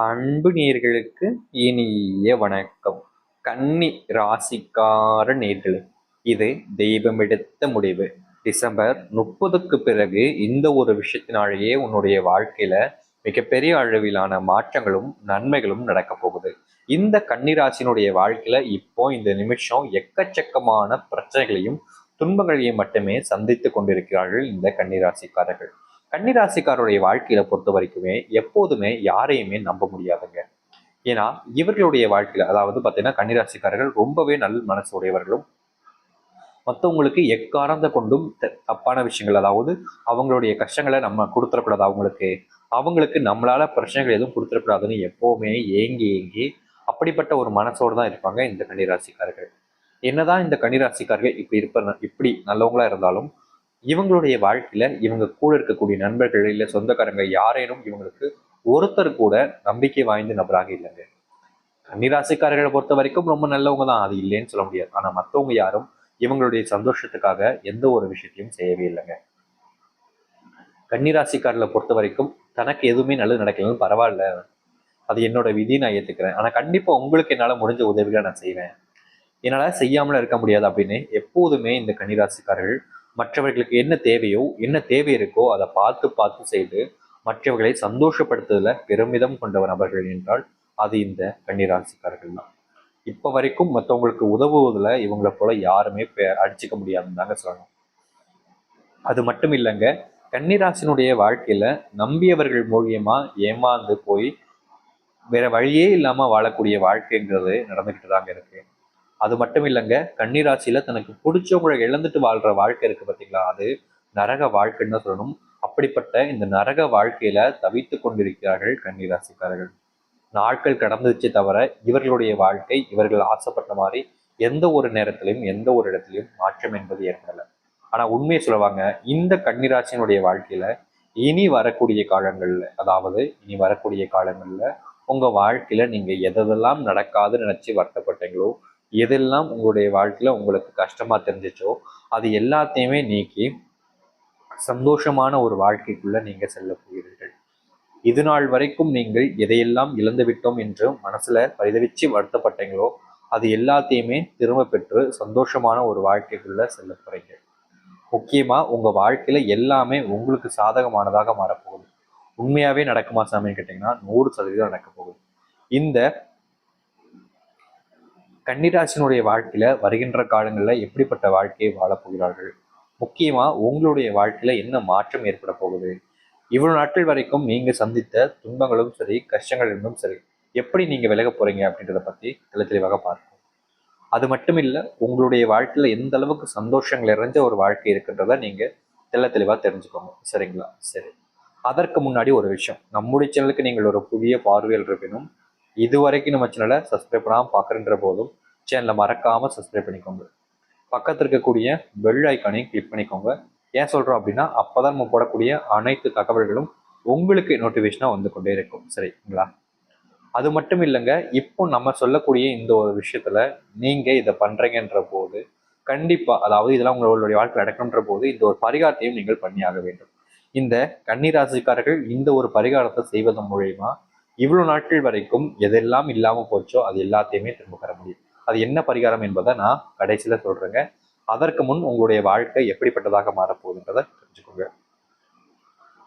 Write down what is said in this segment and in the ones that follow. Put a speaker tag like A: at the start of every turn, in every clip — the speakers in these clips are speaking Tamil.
A: அன்பு நேர்களுக்கு இனிய வணக்கம். கன்னி ராசிக்கார நேர்களே இது தெய்வம் எடுத்த முடிவு. டிசம்பர் முப்பதுக்கு பிறகு இந்த ஒரு விஷயத்தினாலேயே உன்னுடைய வாழ்க்கையில மிகப்பெரிய அளவிலான மாற்றங்களும் நன்மைகளும் நடக்க போகுது. இந்த கன்னிராசினுடைய வாழ்க்கையில இப்போ இந்த நிமிஷம் எக்கச்சக்கமான பிரச்சனைகளையும் துன்பங்களையும் மட்டுமே சந்தித்து கொண்டிருக்கிறார்கள் இந்த கன்னிராசிக்காரர்கள் கன்னிராசிக்காரருடைய வாழ்க்கையில பொறுத்த வரைக்குமே எப்போதுமே யாரையுமே நம்ப முடியாதுங்க. ஏன்னா இவர்களுடைய வாழ்க்கையில அதாவது பார்த்தீங்கன்னா கன்னிராசிக்காரர்கள் ரொம்பவே நல்ல மனசு உடையவர்களும் மற்றவங்களுக்கு எக்காரந்த கொண்டும் த- தப்பான விஷயங்கள் அதாவது அவங்களுடைய கஷ்டங்களை நம்ம கொடுத்துடக்கூடாது அவங்களுக்கு. அவங்களுக்கு நம்மளால பிரச்சனைகள் எதுவும் கொடுத்துடக்கூடாதுன்னு எப்பவுமே ஏங்கி ஏங்கி அப்படிப்பட்ட ஒரு மனசோடு தான் இருப்பாங்க இந்த கன்னிராசிக்காரர்கள். என்னதான் இந்த கன்னிராசிக்காரர்கள் இப்படி இருப்ப இப்படி நல்லவங்களா இருந்தாலும் இவங்களுடைய வாழ்க்கையில இவங்க கூட இருக்கக்கூடிய நண்பர்கள் இல்ல சொந்தக்காரங்க யாரேனும் இவங்களுக்கு ஒருத்தர் கூட நம்பிக்கை வாய்ந்த நபராக இல்லைங்க. கன்னிராசிக்காரர்களை பொறுத்த வரைக்கும் ரொம்ப நல்லவங்க தான். அது இல்லைன்னு சொல்ல முடியாது. ஆனா மத்தவங்க யாரும் இவங்களுடைய சந்தோஷத்துக்காக எந்த ஒரு விஷயத்தையும் செய்யவே இல்லைங்க. கன்னிராசிக்காரர்களை பொறுத்த வரைக்கும் தனக்கு எதுவுமே நல்லது நடக்கலன்னு பரவாயில்ல. அது என்னோட விதி நான் ஏத்துக்கிறேன். ஆனா கண்டிப்பா உங்களுக்கு என்னால முடிஞ்ச உதவிகளை நான் செய்வேன். என்னால செய்யாமல இருக்க முடியாது அப்படின்னு எப்போதுமே இந்த கன்னிராசிக்காரர்கள் மற்றவர்களுக்கு என்ன தேவையோ என்ன தேவை இருக்கோ அதை பார்த்து பார்த்து செய்து மற்றவர்களை சந்தோஷப்படுத்துதல பெருமிதம் கொண்டவர் நபர்கள் என்றால் அது இந்த கன்னிராசிக்காரர்கள் தான். இப்போ வரைக்கும் மற்றவங்களுக்கு உதவுவதில் இவங்களை போல யாருமே பெ- அடிச்சுக்க முடியாதுன்னு தாங்க சொல்லணும். அது மட்டும் இல்லைங்க கன்னிராசினுடைய வாழ்க்கையில நம்பியவர்கள் மூலியமா ஏமாந்து போய் வேற வழியே இல்லாம வாழக்கூடிய வாழ்க்கைங்கிறது நடந்துகிட்டு தாங்க இருக்கு. அது மட்டும் இல்லைங்க கன்னிராசியில தனக்கு பிடிச்சவங்களை இழந்துட்டு வாழ்ற வாழ்க்கை இருக்கு பார்த்தீங்களா அது நரக வாழ்க்கைன்னு தான் சொல்லணும். அப்படிப்பட்ட இந்த நரக வாழ்க்கையில தவித்து கொண்டிருக்கிறார்கள் கன்னிராசிக்காரர்கள். நாட்கள் கடந்துச்சு தவிர இவர்களுடைய வாழ்க்கை இவர்கள் ஆசைப்பட்ட மாதிரி எந்த ஒரு நேரத்திலையும் எந்த ஒரு இடத்திலையும் மாற்றம் என்பது ஏற்படலை. ஆனா உண்மையை சொல்லுவாங்க இந்த கன்னிராசியினுடைய வாழ்க்கையில இனி வரக்கூடிய காலங்கள்ல அதாவது இனி வரக்கூடிய காலங்கள்ல உங்க வாழ்க்கையில நீங்க எதெல்லாம் நடக்காதுன்னு நினைச்சு வருத்தப்பட்டீங்களோ எதெல்லாம் உங்களுடைய வாழ்க்கையில் உங்களுக்கு கஷ்டமாக தெரிஞ்சிச்சோ அது எல்லாத்தையுமே நீக்கி சந்தோஷமான ஒரு வாழ்க்கைக்குள்ளே நீங்கள் செல்ல போகிறீர்கள். இது நாள் வரைக்கும் நீங்கள் எதையெல்லாம் இழந்து விட்டோம் என்று மனசில் பரிதவிச்சு வருத்தப்பட்டீங்களோ அது எல்லாத்தையுமே திரும்ப பெற்று சந்தோஷமான ஒரு வாழ்க்கைக்குள்ளே செல்ல போகிறீங்க முக்கியமாக உங்கள் வாழ்க்கையில் எல்லாமே உங்களுக்கு சாதகமானதாக மாறப்போகுது உண்மையாகவே நடக்குமா சாமின்னு கேட்டிங்கன்னா நூறு சதவீதம் நடக்க போகுது. இந்த கன்னிராசினுடைய வாழ்க்கையில் வருகின்ற காலங்களில் எப்படிப்பட்ட வாழ்க்கையை வாழப்போகிறார்கள் போகிறார்கள்? உங்களுடைய வாழ்க்கையில் என்ன மாற்றம் ஏற்பட போகுது? இவ்வளோ நாட்கள் வரைக்கும் நீங்கள் சந்தித்த துன்பங்களும் சரி கஷ்டங்கள் இருந்தும் சரி எப்படி நீங்கள் விலக போகிறீங்க அப்படின்றத பற்றி தெளி தெளிவாக பார்ப்போம். அது மட்டும் இல்லை உங்களுடைய வாழ்க்கையில் எந்த அளவுக்கு சந்தோஷங்கள் நிறைஞ்ச ஒரு வாழ்க்கை இருக்குன்றத நீங்கள் தெள்ள தெளிவாக தெரிஞ்சுக்கோங்க. சரிங்களா? சரி. அதற்கு முன்னாடி ஒரு விஷயம். நம்முடைய சேனலுக்கு நீங்கள் ஒரு புதிய பார்வையில் இருப்பினும் இதுவரைக்கும் நம்ம சேனலை சப்ஸ்கிரைப் பண்ணாமல் பார்க்குறன்ற போதும் சேனலை மறக்காம சப்ஸ்கிரைப் பண்ணிக்கோங்க. பக்கத்தில் இருக்கக்கூடிய பெல் ஐக்கானையும் கிளிக் பண்ணிக்கோங்க. ஏன் சொல்றோம் அப்படின்னா அப்பதான் நம்ம போடக்கூடிய அனைத்து தகவல்களும் உங்களுக்கு நோட்டிஃபிகேஷனாக வந்து கொண்டே இருக்கும். சரிங்களா? அது மட்டும் இல்லைங்க இப்போ நம்ம சொல்லக்கூடிய இந்த ஒரு விஷயத்துல நீங்கள் இதை பண்றீங்கன்ற போது கண்டிப்பாக அதாவது இதெல்லாம் உங்களுடைய வாழ்க்கை நடக்கணுன்ற போது இந்த ஒரு பரிகாரத்தையும் நீங்கள் பண்ணியாக வேண்டும். இந்த கன்னிராசிக்காரர்கள் இந்த ஒரு பரிகாரத்தை செய்வதன் மூலயமா இவ்வளவு நாட்கள் வரைக்கும் எதெல்லாம் இல்லாம போச்சோ அது எல்லாத்தையுமே திரும்ப பெற முடியும். அது என்ன பரிகாரம் என்பதை நான் கடைசியில சொல்றேங்க. அதற்கு முன் உங்களுடைய வாழ்க்கை எப்படிப்பட்டதாக மாறப்போகுதுன்றதை தெரிஞ்சுக்கோங்க.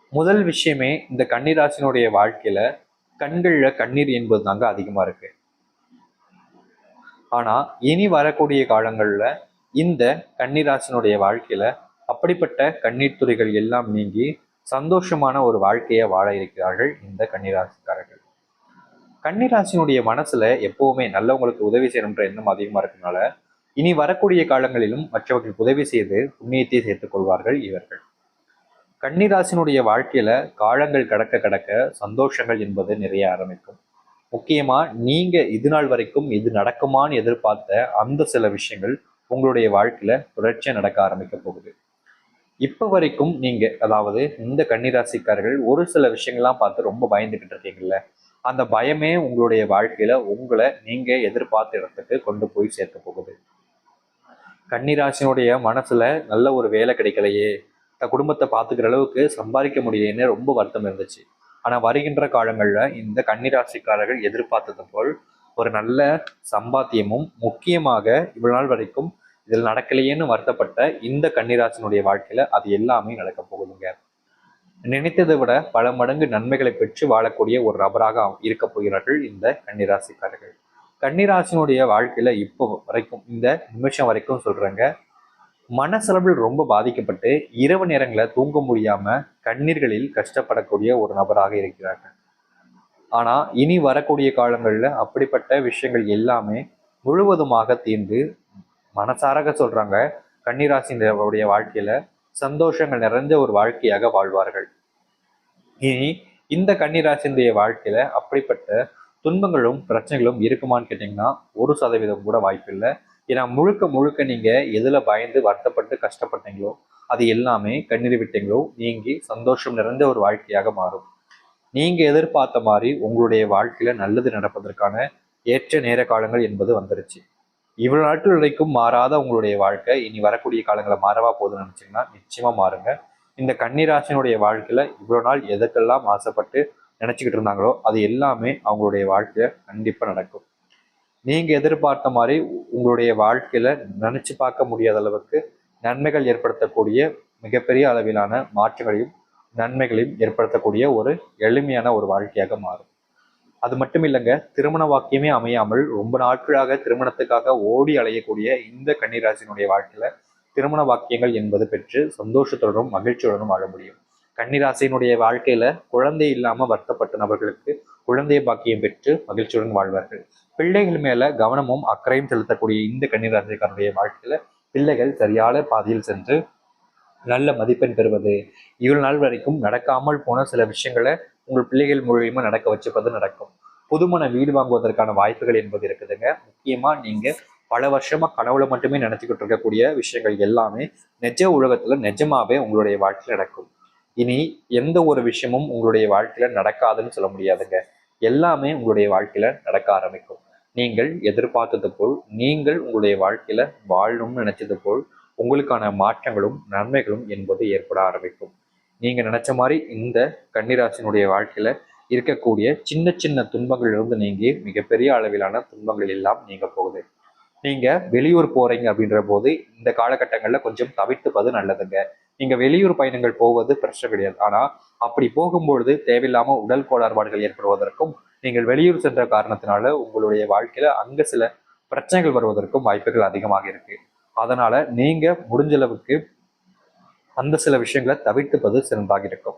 A: முதல் விஷயமே இந்த கன்னிராசினுடைய வாழ்க்கையில கண்கள்ல கண்ணீர் என்பது தாங்க அதிகமா இருக்கு. ஆனா இனி வரக்கூடிய காலங்கள்ல இந்த கன்னிராசினுடைய வாழ்க்கையில அப்படிப்பட்ட கண்ணீர் துறைகள் எல்லாம் நீங்கி சந்தோஷமான ஒரு வாழ்க்கையை வாழ இருக்கிறார்கள் இந்த கன்னிராசிக்காரர்கள். கன்னிராசினுடைய மனசுல எப்பவுமே நல்லவங்களுக்கு உதவி செய்யணுன்ற எண்ணம் அதிகமா இருக்கனால இனி வரக்கூடிய காலங்களிலும் மற்றவர்களுக்கு உதவி செய்து புண்ணியத்தை சேர்த்துக் கொள்வார்கள் இவர்கள். கன்னிராசினுடைய வாழ்க்கையில காலங்கள் கடக்க கடக்க சந்தோஷங்கள் என்பது நிறைய ஆரம்பிக்கும். முக்கியமா நீங்க இது நாள் வரைக்கும் இது நடக்குமான்னு எதிர்பார்த்த அந்த சில விஷயங்கள் உங்களுடைய வாழ்க்கையில தொடர்ச்சியா நடக்க ஆரம்பிக்க போகுது. இப்ப வரைக்கும் நீங்க அதாவது இந்த கன்னிராசிக்காரர்கள் ஒரு சில விஷயங்கள்லாம் பார்த்து ரொம்ப பயந்துகிட்டு இருக்கீங்கல்ல? அந்த பயமே உங்களுடைய வாழ்க்கையில உங்களை நீங்க எதிர்பார்த்த இடத்துக்கு கொண்டு போய் சேர்க்க போகுது. கன்னிராசினுடைய மனசுல நல்ல ஒரு வேலை கிடைக்கலையே. தன் குடும்பத்தை பார்த்துக்கிற அளவுக்கு சம்பாதிக்க முடியலைன்னு ரொம்ப வருத்தம் இருந்துச்சு. ஆனா வருகின்ற காலங்கள்ல இந்த கன்னிராசிக்காரர்கள் எதிர்பார்த்தது போல் ஒரு நல்ல சம்பாத்தியமும் முக்கியமாக இவ்வளவு நாள் வரைக்கும் இதில் நடக்கலையேன்னு வருத்தப்பட்ட இந்த கன்னிராசினுடைய வாழ்க்கையில அது எல்லாமே நடக்க போகுதுங்க. நினைத்ததை விட பல மடங்கு நன்மைகளை பெற்று வாழக்கூடிய ஒரு நபராக இருக்க போகிறார்கள் இந்த கன்னிராசிக்காரர்கள். கன்னிராசினுடைய வாழ்க்கையில இப்போ வரைக்கும் இந்த நிமிஷம் வரைக்கும் சொல்றேங்க. மனசளவில் ரொம்ப பாதிக்கப்பட்டு இரவு நேரங்களில் தூங்க முடியாம கண்ணீர்களில் கஷ்டப்படக்கூடிய ஒரு நபராக இருக்கிறார்கள். ஆனா இனி வரக்கூடிய காலங்கள்ல அப்படிப்பட்ட விஷயங்கள் எல்லாமே முழுவதுமாக தீர்ந்து மனசாரக சொல்றாங்க. கன்னிராசினுடைய வாழ்க்கையில சந்தோஷங்கள் நிறைஞ்ச ஒரு வாழ்க்கையாக வாழ்வார்கள். இனி இந்த கன்னிராசினுடைய வாழ்க்கையில அப்படிப்பட்ட துன்பங்களும் பிரச்சனைகளும் இருக்குமான்னு கேட்டிங்கன்னா ஒரு சதவீதம் கூட வாய்ப்பில்லை ஏன்னா முழுக்க முழுக்க நீங்க எதுல பயந்து வருத்தப்பட்டு கஷ்டப்பட்டீங்களோ அது எல்லாமே கண்ணீர் விட்டீங்களோ நீங்கி சந்தோஷம் நிறைந்த ஒரு வாழ்க்கையாக மாறும். நீங்க எதிர்பார்த்த மாதிரி உங்களுடைய வாழ்க்கையில நல்லது நடப்பதற்கான ஏற்ற நேர காலங்கள் என்பது வந்துருச்சு. இவ்வளவு நாட்கள் வரைக்கும் மாறாத உங்களுடைய வாழ்க்கை. இனி வரக்கூடிய காலங்களை மாறவா போகுதுன்னு நினைச்சீங்கன்னா நிச்சயமா மாறுங்க. இந்த கன்னிராசினுடைய வாழ்க்கையில இவ்வளவு நாள் எதுக்கெல்லாம் ஆசைப்பட்டு நினைச்சுக்கிட்டு இருந்தாங்களோ அது எல்லாமே அவங்களுடைய வாழ்க்கையில கண்டிப்பா நடக்கும். நீங்க எதிர்பார்த்த மாதிரி உங்களுடைய வாழ்க்கையில நினைச்சு பார்க்க முடியாத அளவுக்கு நன்மைகள் ஏற்படுத்தக்கூடிய மிகப்பெரிய அளவிலான மாற்றங்களையும் நன்மைகளையும் ஏற்படுத்தக்கூடிய ஒரு எளிமையான ஒரு வாழ்க்கையாக மாறும். அது மட்டும் இல்லைங்க திருமண வாக்கியமே அமையாமல் ரொம்ப நாட்களாக திருமணத்துக்காக ஓடி அலையக்கூடிய இந்த கன்னிராசினுடைய வாழ்க்கையில திருமண வாக்கியங்கள் என்பது பெற்று சந்தோஷத்துடனும் மகிழ்ச்சியுடனும் வாழ முடியும். கன்னிராசியினுடைய வாழ்க்கையில குழந்தை இல்லாம வருத்தப்பட்ட நபர்களுக்கு குழந்தை பாக்கியம் பெற்று மகிழ்ச்சியுடன் வாழ்வார்கள். பிள்ளைகள் மேல கவனமும் அக்கறையும் செலுத்தக்கூடிய இந்த கன்னிராசிக்காரனுடைய வாழ்க்கையில பிள்ளைகள் சரியான பாதையில் சென்று நல்ல மதிப்பெண் பெறுவது இவ்வளவு நாள் வரைக்கும் நடக்காமல் போன சில விஷயங்களை உங்கள் பிள்ளைகள் மூலியமா நடக்க வச்சுப்பது நடக்கும். புதுமண வீடு வாங்குவதற்கான வாய்ப்புகள் என்பது இருக்குதுங்க. முக்கியமா நீங்க பல வருஷமா கனவுல மட்டுமே நினைச்சுக்கிட்டு இருக்கக்கூடிய விஷயங்கள் எல்லாமே நிஜ உலகத்துல நிஜமாவே உங்களுடைய வாழ்க்கையில் நடக்கும். இனி எந்த ஒரு விஷயமும் உங்களுடைய வாழ்க்கையில நடக்காதுன்னு சொல்ல முடியாதுங்க. எல்லாமே உங்களுடைய வாழ்க்கையில நடக்க ஆரம்பிக்கும். நீங்கள் எதிர்பார்த்தது போல் நீங்கள் உங்களுடைய வாழ்க்கையில வாழணும்னு நினைச்சது போல் உங்களுக்கான மாற்றங்களும் நன்மைகளும் என்பது ஏற்பட ஆரம்பிக்கும். நீங்கள் நினச்ச மாதிரி இந்த கன்னிராசினுடைய வாழ்க்கையில் இருக்கக்கூடிய சின்ன சின்ன துன்பங்களிலிருந்து நீங்கி மிகப்பெரிய அளவிலான துன்பங்கள் எல்லாம் நீங்க போகுது. நீங்கள் வெளியூர் போகிறீங்க அப்படின்ற போது இந்த காலகட்டங்களில் கொஞ்சம் தவிர்த்துப்பது நல்லதுங்க. நீங்கள் வெளியூர் பயணங்கள் போவது பிரச்சனை கிடையாது. ஆனால் அப்படி போகும்பொழுது தேவையில்லாமல் உடல் கோளாறுபாடுகள் ஏற்படுவதற்கும் நீங்கள் வெளியூர் சென்ற காரணத்தினால உங்களுடைய வாழ்க்கையில் அங்கே சில பிரச்சனைகள் வருவதற்கும் வாய்ப்புகள் அதிகமாக இருக்குது அதனால் நீங்கள் முடிஞ்ச அளவுக்கு அந்த சில விஷயங்களை தவிர்த்துப்பது சிறந்தாக இருக்கும்.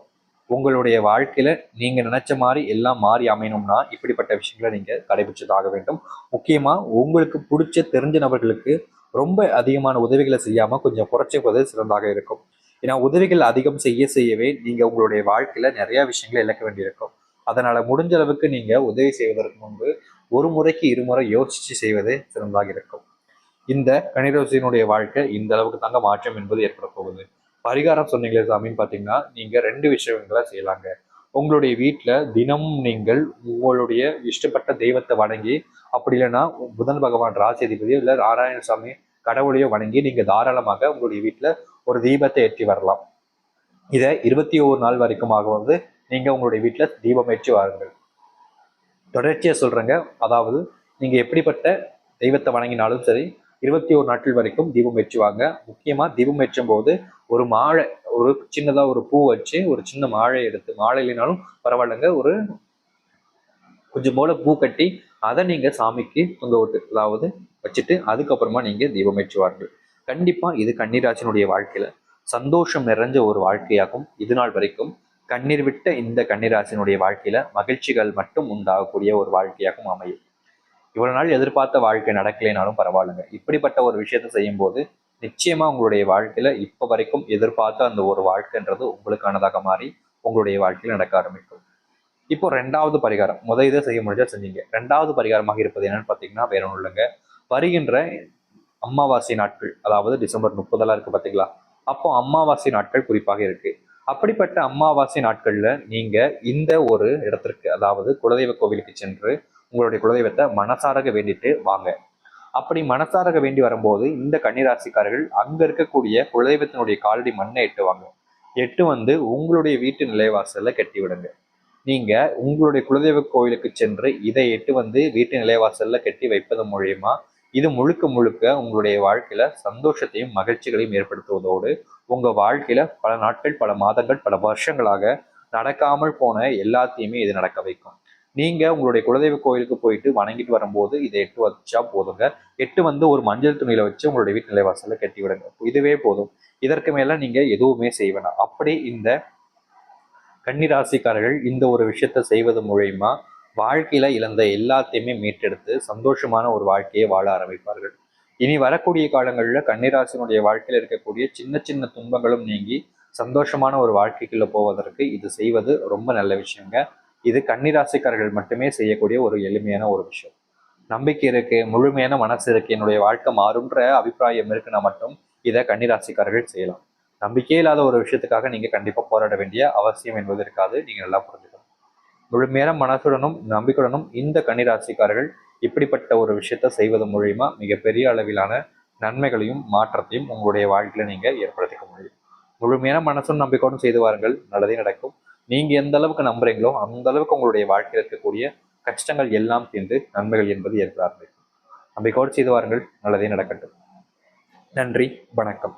A: உங்களுடைய வாழ்க்கையில நீங்க நினைச்ச மாதிரி எல்லாம் மாறி அமையணும்னா இப்படிப்பட்ட விஷயங்களை நீங்க கடைபிடிச்சதாக வேண்டும். முக்கியமா உங்களுக்கு பிடிச்ச தெரிஞ்ச நபர்களுக்கு ரொம்ப அதிகமான உதவிகளை செய்யாம கொஞ்சம் குறைச்சிப்பது சிறந்தாக இருக்கும். ஏன்னா உதவிகள் அதிகம் செய்ய செய்யவே நீங்க உங்களுடைய வாழ்க்கையில நிறைய விஷயங்களை இழக்க வேண்டியிருக்கும். அதனால முடிஞ்ச அளவுக்கு நீங்க உதவி செய்வதற்கு முன்பு ஒரு முறைக்கு இருமுறை யோசிச்சு செய்வது சிறந்தாக இருக்கும். இந்த கணிரோசியினுடைய வாழ்க்கை இந்த அளவுக்கு தாங்க மாற்றம் என்பது ஏற்பட போகுது. பரிகாரம் சொன்னீங்களே சாமின்னு பார்த்தீங்கன்னா நீங்க ரெண்டு விஷயங்களை செய்யலாங்க. உங்களுடைய வீட்டில் தினமும் நீங்கள் உங்களுடைய இஷ்டப்பட்ட தெய்வத்தை வணங்கி அப்படி இல்லைன்னா புதன் பகவான் ராசிதிபதியோ இல்லை நாராயணசாமி கடவுளையோ வணங்கி நீங்க தாராளமாக உங்களுடைய வீட்டில் ஒரு தீபத்தை ஏற்றி வரலாம். இதை இருபத்தி ஓரு நாள் வரைக்குமாக வந்து நீங்க உங்களுடைய வீட்டில் தீபம் ஏற்றி வாருங்கள். தொடர்ச்சியா சொல்றேங்க. அதாவது நீங்க எப்படிப்பட்ட தெய்வத்தை வணங்கினாலும் சரி இருபத்தி ஒரு நாட்கள் வரைக்கும் தீபம் ஏற்றுவாங்க. முக்கியமா தீபம் ஏற்றும் போது ஒரு மாழை ஒரு சின்னதாக ஒரு பூ வச்சு ஒரு சின்ன மாழை எடுத்து மாழை இல்லைனாலும் பரவாயில்லைங்க. ஒரு கொஞ்சம் போல பூ கட்டி அதை நீங்கள் சாமிக்கு தொங்க விட்டு அதாவது வச்சுட்டு அதுக்கப்புறமா நீங்க தீபமேற்றுவார்கள். கண்டிப்பாக இது கன்னிராஜனுடைய வாழ்க்கையில் சந்தோஷம் நிறைஞ்ச ஒரு வாழ்க்கையாகும். இது நாள் வரைக்கும் கண்ணீர் விட்ட இந்த கன்னிராசினுடைய வாழ்க்கையில மகிழ்ச்சிகள் மட்டும் உண்டாகக்கூடிய ஒரு வாழ்க்கையாகவும் அமையும். இவ்வளவு நாள் எதிர்பார்த்த வாழ்க்கை நடக்கலைனாலும் பரவாயில்லைங்க. இப்படிப்பட்ட ஒரு விஷயத்த செய்யும் போது நிச்சயமா உங்களுடைய வாழ்க்கையில இப்ப வரைக்கும் எதிர்பார்த்த அந்த ஒரு வாழ்க்கைன்றது உங்களுக்கானதாக மாறி உங்களுடைய வாழ்க்கையில் நடக்க ஆரம்பிக்கும். இப்போ ரெண்டாவது பரிகாரம். முத இதை செய்ய முடிஞ்சா செஞ்சீங்க. ரெண்டாவது பரிகாரமாக இருப்பது என்னன்னு பார்த்தீங்கன்னா வேற ஒன்றும் இல்லைங்க. வருகின்ற அமாவாசை நாட்கள் அதாவது டிசம்பர் முப்பதெல்லாம் இருக்கு பார்த்தீங்களா அப்போ அமாவாசை நாட்கள் குறிப்பாக இருக்கு. அப்படிப்பட்ட அமாவாசை நாட்கள்ல நீங்க இந்த ஒரு இடத்திற்கு அதாவது குலதெய்வ கோவிலுக்கு சென்று உங்களுடைய குலதெய்வத்தை மனசாரக வேண்டிட்டு வாங்க. அப்படி மனசாரக வேண்டி வரும்போது இந்த கன்னிராசிக்காரர்கள் அங்க இருக்கக்கூடிய குலதெய்வத்தினுடைய காலடி மண்ணை எட்டுவாங்க எட்டு வந்து உங்களுடைய வீட்டு நிலைவாசல்ல கட்டி விடுங்க. நீங்க உங்களுடைய குலதெய்வ கோயிலுக்கு சென்று இதை எட்டு வந்து வீட்டு நிலைவாசல்ல கட்டி வைப்பது மூலியமா இது முழுக்க முழுக்க உங்களுடைய வாழ்க்கையில சந்தோஷத்தையும் மகிழ்ச்சிகளையும் ஏற்படுத்துவதோடு உங்க வாழ்க்கையில பல நாட்கள் பல மாதங்கள் பல வருஷங்களாக நடக்காமல் போன எல்லாத்தையுமே இது நடக்க வைக்கும். நீங்க உங்களுடைய குலதெய்வ கோயிலுக்கு போயிட்டு வணங்கிட்டு வரும்போது இதை எட்டு வச்சா போதுங்க. எட்டு வந்து ஒரு மஞ்சள் துணியில வச்சு உங்களுடைய வீட்டு நிலைவாசல்ல கட்டி விடுங்க. இதுவே போதும். இதற்கு மேல நீங்க எதுவுமே செய்ய அப்படி இந்த கன்னிராசிக்காரர்கள் இந்த ஒரு விஷயத்த செய்வது மூலயமா வாழ்க்கையில இழந்த எல்லாத்தையுமே மீட்டெடுத்து சந்தோஷமான ஒரு வாழ்க்கையை வாழ ஆரம்பிப்பார்கள். இனி வரக்கூடிய காலங்களில் கன்னிராசினுடைய வாழ்க்கையில் இருக்கக்கூடிய சின்ன சின்ன துன்பங்களும் நீங்கி சந்தோஷமான ஒரு வாழ்க்கைக்குள்ள போவதற்கு இது செய்வது ரொம்ப நல்ல விஷயங்க. இது கன்னிராசிக்காரர்கள் மட்டுமே செய்யக்கூடிய ஒரு எளிமையான ஒரு விஷயம். நம்பிக்கை இருக்கு முழுமையான மனசு இருக்கு என்னுடைய வாழ்க்கை மாறும்ன்ற அபிப்பிராயம் இருக்குன்னா மட்டும் இதை கன்னிராசிக்காரர்கள் செய்யலாம். நம்பிக்கையே இல்லாத ஒரு விஷயத்துக்காக நீங்க கண்டிப்பா போராட வேண்டிய அவசியம் என்பது இருக்காது. நீங்க நல்லா புரிஞ்சுக்கணும். முழுமையான மனசுடனும் நம்பிக்கையுடனும் இந்த கன்னிராசிக்காரர்கள் இப்படிப்பட்ட ஒரு விஷயத்த செய்வது மூலியமா மிகப்பெரிய அளவிலான நன்மைகளையும் மாற்றத்தையும் உங்களுடைய வாழ்க்கையில நீங்க ஏற்படுத்திக்க முடியும். முழுமையான மனசும் நம்பிக்கையோடும் செய்து வாருங்கள். நல்லதே நடக்கும். நீங்க எந்த அளவுக்கு நம்புறீங்களோ அந்த அளவுக்கு உங்களுடைய வாழ்க்கையில் இருக்கக்கூடிய கஷ்டங்கள் எல்லாம் தீர்ந்து நன்மைகள் என்பது ஏற்பட ஆரம்பிக்கும் நம்பிக்கையோடு செய்து வாருங்கள். நல்லதே நடக்கட்டும். நன்றி வணக்கம்.